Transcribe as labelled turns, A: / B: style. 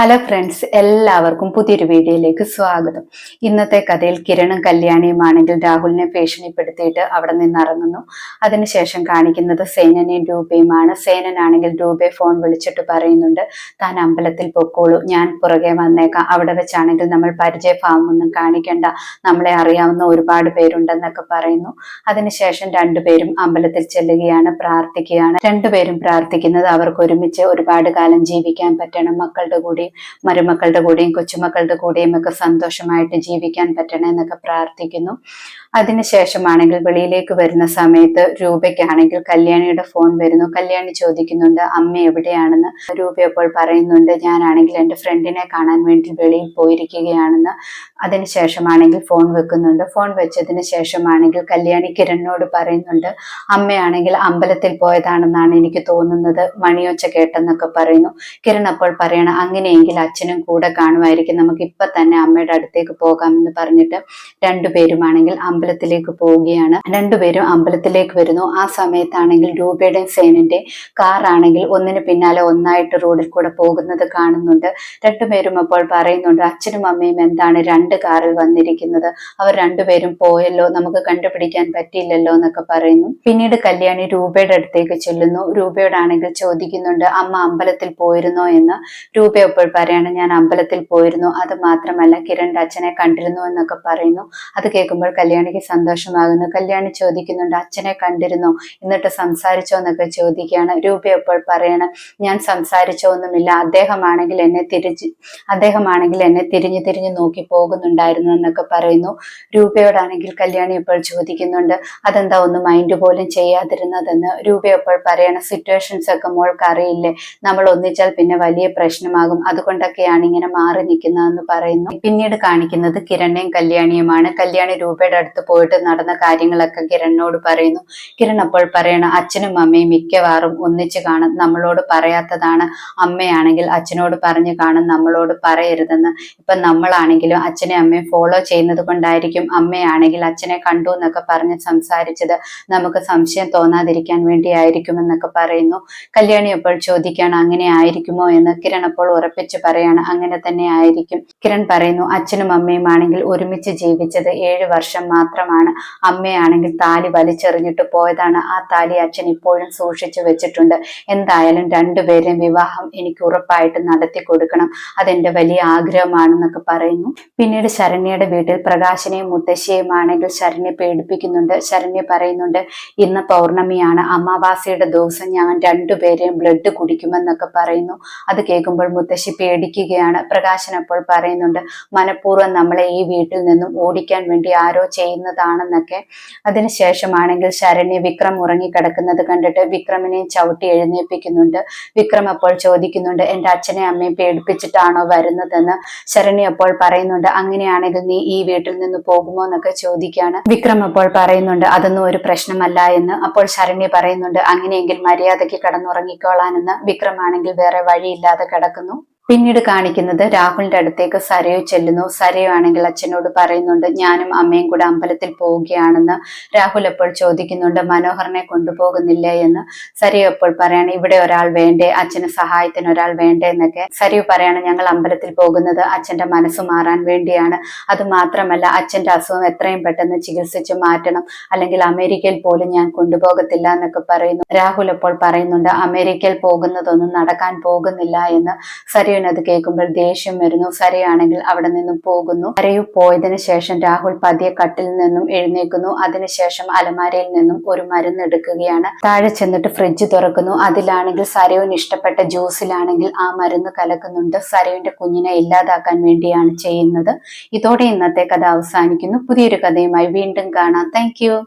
A: Hello friends എല്ലാവർക്കും പുതിയൊരു വീഡിയോയിലേക്ക് സ്വാഗതം. ഇന്നത്തെ കഥയിൽ കിരണും കല്യാണിയുമാണെങ്കിൽ രാഹുലിനെ ഭീഷണിപ്പെടുത്തിയിട്ട് അവിടെ നിന്ന് ഇറങ്ങുന്നു. അതിനുശേഷം കാണിക്കുന്നത് സേനനെയും രൂപയുമാണ്. സേനനാണെങ്കിൽ രൂപയെ ഫോൺ വിളിച്ചിട്ട് പറയുന്നുണ്ട് താൻ അമ്പലത്തിൽ പൊക്കോളൂ ഞാൻ പുറകെ വന്നേക്കാം. അവിടെ വെച്ചാണെങ്കിൽ നമ്മൾ പരിചയ ഒന്നും കാണിക്കേണ്ട. നമ്മളെ അറിയാവുന്ന ഒരുപാട് പേരുണ്ടെന്നൊക്കെ പറയുന്നു. അതിനുശേഷം രണ്ടുപേരും അമ്പലത്തിൽ ചെല്ലുകയാണ് പ്രാർത്ഥിക്കുകയാണ്. രണ്ടുപേരും പ്രാർത്ഥിക്കുന്നത് അവർക്ക് ഒരുമിച്ച് ഒരുപാട് കാലം ജീവിക്കാൻ പറ്റണം മക്കളുടെ കൂടി മരുമക്കളുടെ കൂടെയും കൊച്ചുമക്കളുടെ കൂടെയും ഒക്കെ സന്തോഷമായിട്ട് ജീവിക്കാൻ പറ്റണേ എന്നൊക്കെ പ്രാർത്ഥിക്കുന്നു. അതിനുശേഷമാണെങ്കിൽ വെളിയിലേക്ക് വരുന്ന സമയത്ത് രൂപയ്ക്കാണെങ്കിൽ കല്യാണിയുടെ ഫോൺ വരുന്നു. കല്യാണി ചോദിക്കുന്നുണ്ട് അമ്മ എവിടെയാണെന്ന്? രൂപ അപ്പോൾ പറയുന്നുണ്ട് ഞാനാണെങ്കിൽ എന്റെ ഫ്രണ്ടിനെ കാണാൻ വേണ്ടി വെളിയിൽ പോയിരിക്കുകയാണെന്ന്. അതിനുശേഷമാണെങ്കിൽ ഫോൺ വെക്കുന്നുണ്ട്. ഫോൺ വെച്ചതിന് ശേഷമാണെങ്കിൽ കല്യാണി കിരണിനോട് പറയുന്നുണ്ട് അമ്മയാണെങ്കിൽ അമ്പലത്തിൽ പോയതാണെന്നാണ് എനിക്ക് തോന്നുന്നത്. മണിയൊച്ച കേട്ടെന്നൊക്കെ പറയുന്നു. കിരൺ അപ്പോൾ പറയണം അങ്ങനെയെങ്കിൽ അച്ഛനും കൂടെ കാണുമായിരിക്കും. നമുക്ക് ഇപ്പൊ തന്നെ അമ്മയുടെ അടുത്തേക്ക് പോകാം എന്ന് പറഞ്ഞിട്ട് രണ്ടുപേരുമാണെങ്കിൽ അമ്പലത്തിലേക്ക് പോവുകയാണ്. രണ്ടുപേരും അമ്പലത്തിലേക്ക് വരുന്നു. ആ സമയത്താണെങ്കിൽ രൂപയുടെയും സേനന്റെ കാറാണെങ്കിൽ ഒന്നിന് പിന്നാലെ ഒന്നായിട്ട് റോഡിൽ കൂടെ പോകുന്നത് കാണുന്നുണ്ട്. രണ്ടുപേരും അപ്പോൾ പറയുന്നുണ്ട് അച്ഛനും അമ്മയും എന്താണ് രണ്ട് കാറിൽ വന്നിരിക്കുന്നത്? അവർ രണ്ടുപേരും പോയല്ലോ നമുക്ക് കണ്ടുപിടിക്കാൻ പറ്റിയില്ലല്ലോ എന്നൊക്കെ പറയുന്നു. പിന്നീട് കല്യാണി രൂപയുടെ അടുത്തേക്ക് ചെല്ലുന്നു. രൂപയോടാണെങ്കിൽ ചോദിക്കുന്നുണ്ട് അമ്മ അമ്പലത്തിൽ പോയിരുന്നോ? എന്ന് രൂപ അപ്പോൾ പറയാണ് ഞാൻ അമ്പലത്തിൽ പോയിരുന്നു. അത് മാത്രമല്ല കിരൺ അച്ഛനെ കണ്ടിരുന്നു എന്നൊക്കെ പറയുന്നു. അത് കേൾക്കുമ്പോൾ കല്യാണിക്ക് സന്തോഷമാകുന്നു. കല്യാണി ചോദിക്കുന്നുണ്ട് അച്ഛനെ കണ്ടിരുന്നോ? എന്നിട്ട് സംസാരിച്ചോ എന്നൊക്കെ ചോദിക്കുകയാണ്. രൂപ എപ്പോൾ പറയണം ഞാൻ സംസാരിച്ചോ ഒന്നുമില്ല. അദ്ദേഹമാണെങ്കിൽ എന്നെ തിരിച്ച് അദ്ദേഹമാണെങ്കിൽ എന്നെ തിരിഞ്ഞു തിരിഞ്ഞു നോക്കി പോകുന്നുണ്ടായിരുന്നു എന്നൊക്കെ പറയുന്നു. രൂപയോടാണെങ്കിൽ കല്യാണി ഇപ്പോൾ ചോദിക്കുന്നുണ്ട് അതെന്താ ഒന്ന് മൈൻഡ് പോലും ചെയ്യാതിരുന്നതെന്ന്? രൂപ പറയണ സിറ്റുവേഷൻസ് ഒക്കെ മോൾക്ക് അറിയില്ലേ. നമ്മൾ ഒന്നിച്ചാൽ പിന്നെ വലിയ പ്രശ്നമാകും. അതുകൊണ്ടൊക്കെയാണ് ഇങ്ങനെ മാറി നിൽക്കുന്നതെന്ന് പറയുന്നു. പിന്നീട് കാണിക്കുന്നത് കിരണ്ണയും കല്യാണിയുമാണ്. കല്യാണി രൂപയുടെ അടുത്ത് പോയിട്ട് നടന്ന കാര്യങ്ങളൊക്കെ കിരണിനോട് പറയുന്നു. കിരൺ അപ്പോൾ പറയണം അച്ഛനും അമ്മയും മിക്കവാറും ഒന്നിച്ച് കാണും. നമ്മളോട് പറയാത്തതാണ് അമ്മയാണെങ്കിൽ അച്ഛനോട് പറഞ്ഞു കാണും. നമ്മളോട് പറയരുതെന്ന്. ഇപ്പൊ നമ്മളാണെങ്കിലും അച്ഛനെ അമ്മയും ഫോളോ ചെയ്യുന്നത് കൊണ്ടായിരിക്കും അമ്മയാണെങ്കിൽ അച്ഛനെ കണ്ടു എന്നൊക്കെ പറഞ്ഞ് സംസാരിച്ചത്. നമുക്ക് സംശയം തോന്നാതിരിക്കാൻ വേണ്ടിയായിരിക്കും എന്നൊക്കെ പറയുന്നു. കല്യാണി അപ്പോൾ ചോദിക്കുകയാണ് അങ്ങനെ ആയിരിക്കുമോ? എന്ന് കിരൺ അപ്പോൾ ഉറപ്പിച്ച് പറയാണ് അങ്ങനെ തന്നെ ആയിരിക്കും. കിരൺ പറയുന്നു അച്ഛനും അമ്മയും ആണെങ്കിൽ ഒരുമിച്ച് ജീവിച്ചത് ഏഴ് വർഷം മാത്രം മാത്രമാണ്. അമ്മയാണെങ്കിൽ താലി വലിച്ചെറിഞ്ഞിട്ട് പോയതാണ്. ആ താലി അച്ഛൻ ഇപ്പോഴും സൂക്ഷിച്ചു വെച്ചിട്ടുണ്ട്. എന്തായാലും രണ്ടുപേരെയും വിവാഹം എനിക്ക് ഉറപ്പായിട്ട് നടത്തി കൊടുക്കണം. അതെന്റെ വലിയ ആഗ്രഹമാണെന്നൊക്കെ പറയുന്നു. പിന്നീട് ശരണ്യയുടെ വീട്ടിൽ പ്രകാശനെയും മുത്തശ്ശിയും ആണെങ്കിൽ ശരണ്യ പേടിപ്പിക്കുന്നുണ്ട്. ശരണ്യ പറയുന്നുണ്ട് ഇന്ന് പൗർണമിയാണ്. അമാവാസിയുടെ ദിവസം ഞാൻ രണ്ടുപേരെയും ബ്ലഡ് കുടിക്കുമെന്നൊക്കെ പറയുന്നു. അത് കേൾക്കുമ്പോൾ മുത്തശ്ശി പേടിക്കുകയാണ്. പ്രകാശൻ അപ്പോൾ പറയുന്നുണ്ട് മനഃപൂർവം നമ്മളെ ഈ വീട്ടിൽ നിന്നും ഓടിക്കാൻ വേണ്ടി ആരോ ചെയ്യുന്ന ചെയ്യുന്നതാണെന്നൊക്കെ അതിനുശേഷമാണെങ്കിൽ ശരണ്യ വിക്രം ഉറങ്ങിക്കിടക്കുന്നത് കണ്ടിട്ട് വിക്രമിനെ ചവിട്ടി എഴുന്നേൽപ്പിക്കുന്നുണ്ട്. വിക്രം അപ്പോൾ ചോദിക്കുന്നുണ്ട് എന്റെ അച്ഛനെ അമ്മയും പേടിപ്പിച്ചിട്ടാണോ വരുന്നതെന്ന്? ശരണ്യ അപ്പോൾ പറയുന്നുണ്ട് അങ്ങനെയാണെങ്കിൽ നീ ഈ വീട്ടിൽ നിന്ന് പോകുമോ എന്നൊക്കെ ചോദിക്കുകയാണ്. വിക്രം അപ്പോൾ പറയുന്നുണ്ട് അതൊന്നും ഒരു പ്രശ്നമല്ല എന്ന്. അപ്പോൾ ശരണ്യ പറയുന്നുണ്ട് അങ്ങനെയെങ്കിൽ മര്യാദയ്ക്ക് കിടന്നുറങ്ങിക്കോളാനെന്ന് വിക്രമാണെങ്കിൽ വേറെ വഴിയില്ലാതെ കിടക്കുന്നു. പിന്നീട് കാണിക്കുന്നത് രാഹുലിന്റെ അടുത്തേക്ക് സരയു ചെല്ലുന്നു. സരയു ആണെങ്കിൽ അച്ഛനോട് പറയുന്നുണ്ട് ഞാനും അമ്മയും കൂടെ അമ്പലത്തിൽ പോവുകയാണെന്ന് രാഹുൽ എപ്പോൾ ചോദിക്കുന്നുണ്ട്? മനോഹറിനെ കൊണ്ടുപോകുന്നില്ല? എന്ന് സരയു എപ്പോൾ പറയാണ് ഇവിടെ ഒരാൾ വേണ്ടേ? അച്ഛന് സഹായത്തിന് ഒരാൾ വേണ്ടേ? എന്നൊക്കെ സരയു പറയാണ് ഞങ്ങൾ അമ്പലത്തിൽ പോകുന്നത് അച്ഛന്റെ മനസ്സ് മാറാൻ വേണ്ടിയാണ്. അത് മാത്രമല്ല അച്ഛന്റെ അസുഖം എത്രയും പെട്ടെന്ന് ചികിത്സിച്ച് മാറ്റണം. അല്ലെങ്കിൽ അമേരിക്കയിൽ പോലും ഞാൻ കൊണ്ടുപോകത്തില്ല എന്നൊക്കെ പറയുന്നു. രാഹുൽ എപ്പോൾ പറയുന്നുണ്ട് അമേരിക്കയിൽ പോകുന്നതൊന്നും നടക്കാൻ പോകുന്നില്ല എന്ന് സരയു അത് കേൾക്കുമ്പോൾ ദേഷ്യം വരുന്നു. സരയാണെങ്കിൽ അവിടെ നിന്നും പോകുന്നു. സരയു പോയതിനു ശേഷം രാഹുൽ പതിയെ കട്ടിൽ നിന്നും എഴുന്നേക്കുന്നു അതിനുശേഷം അലമാരയിൽ നിന്നും ഒരു മരുന്ന് എടുക്കുകയാണ്. താഴെ ചെന്നിട്ട് ഫ്രിഡ്ജ് തുറക്കുന്നു. അതിലാണെങ്കിൽ സരയുവിന് ഇഷ്ടപ്പെട്ട ജ്യൂസിലാണെങ്കിൽ ആ മരുന്ന് കലക്കുന്നുണ്ട്. സരയുവിന്റെ കുഞ്ഞിനെ ഇല്ലാതാക്കാൻ വേണ്ടിയാണ് ചെയ്യുന്നത്. ഇതോടെ ഇന്നത്തെ കഥ അവസാനിക്കുന്നു. പുതിയൊരു കഥയുമായി വീണ്ടും കാണാം. താങ്ക്